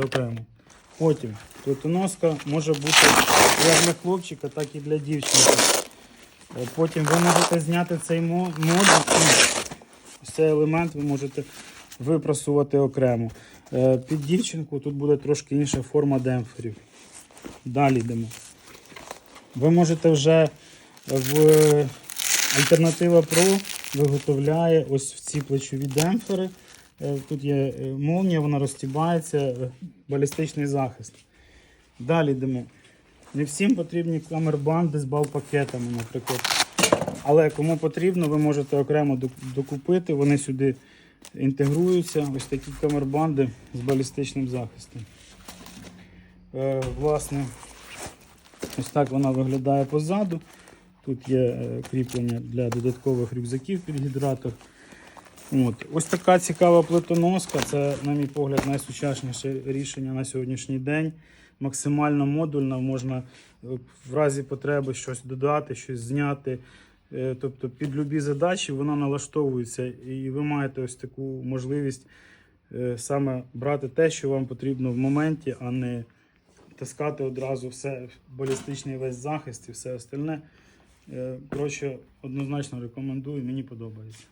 окремо. Потім плитоноска може бути як для хлопчика, так і для дівчинки. Е, Потім ви можете зняти цей мо- модуль, ось цей елемент ви можете випрасувати окремо. Е, Під дівчинку тут буде трошки інша форма демпферів. Далі йдемо. Ви можете вже в Альтернатива Pro виготовляє ось в ці плечові демпфери. Е, Тут є е, молнія, вона розтібається, е, балістичний захист. Далі йдемо. Не всім потрібні камербанди з бал-пакетами, наприклад. Але кому потрібно, ви можете окремо докупити. Вони сюди інтегруються. Ось такі камербанди з балістичним захистом. Власне, ось так вона виглядає позаду. Тут є кріплення для додаткових рюкзаків під гідратор. От. Ось така цікава плитоноска. Це, на мій погляд, найсучасніше рішення на сьогоднішній день. Максимально модульна, можна е, в разі потреби щось додати, щось зняти. Е, Тобто під любі задачі вона налаштовується, і ви маєте ось таку можливість е, саме брати те, що вам потрібно в моменті, а не таскати одразу все, балістичний весь захист і все остальне. Коротше, однозначно рекомендую, мені подобається.